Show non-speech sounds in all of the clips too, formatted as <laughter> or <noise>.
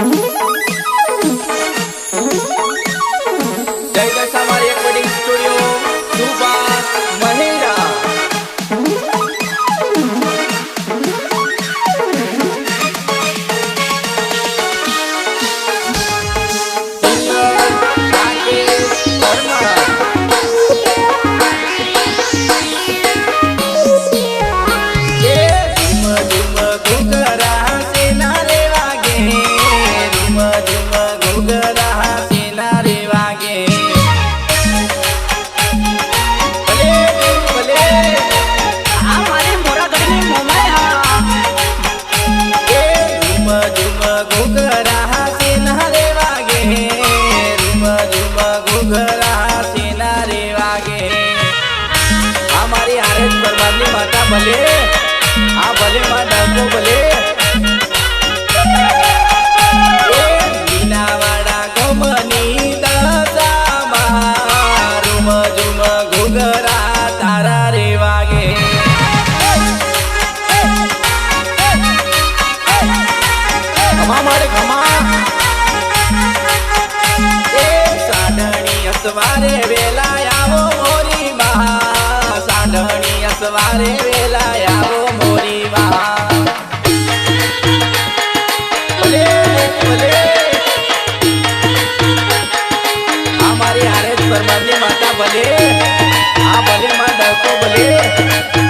Mm-hmm. <laughs> નર્મદે માતા ભલે આ ભલે માં ડકો ભલે.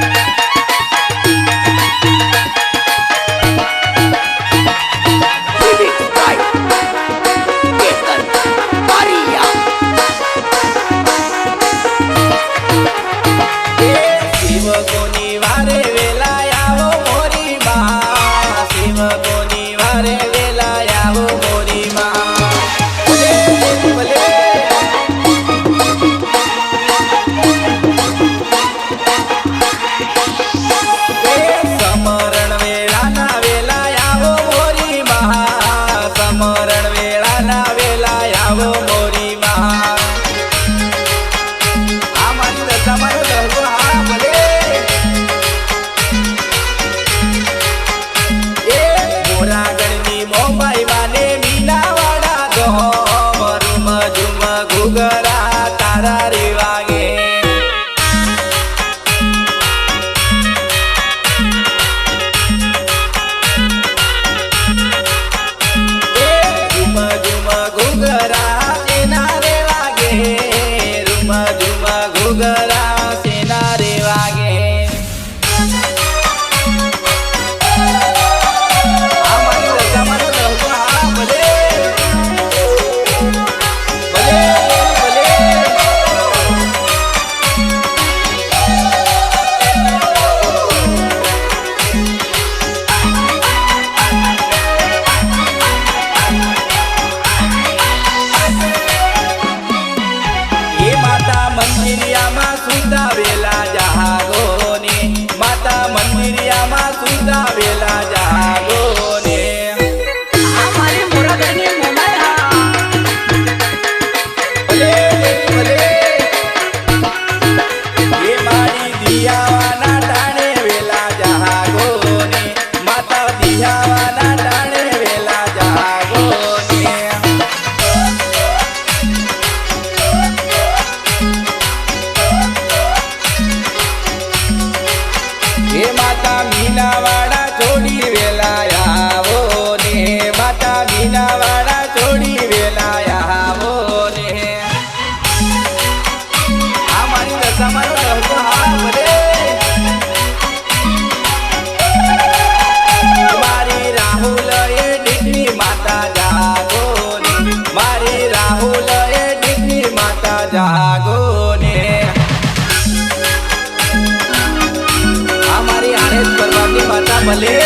ભલે,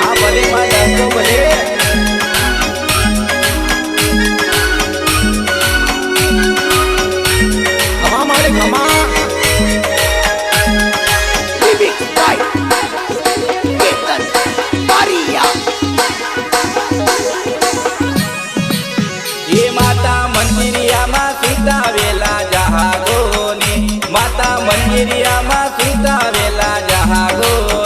આ ભલે માં જાતો ભલે. ખમા મારે ખમા વેલા જહાગો ને માતા મંજરિયામાં સુતા વેલા જહાગો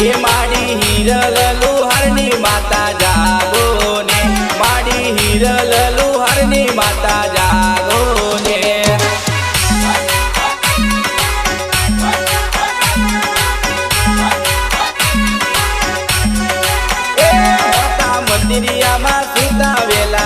એ મારી હિરલ લુહારની માતા જાગો ને મારી હિરલ લુહારની માતા જાગો ને મંદિરિયામાં સુતાવેલા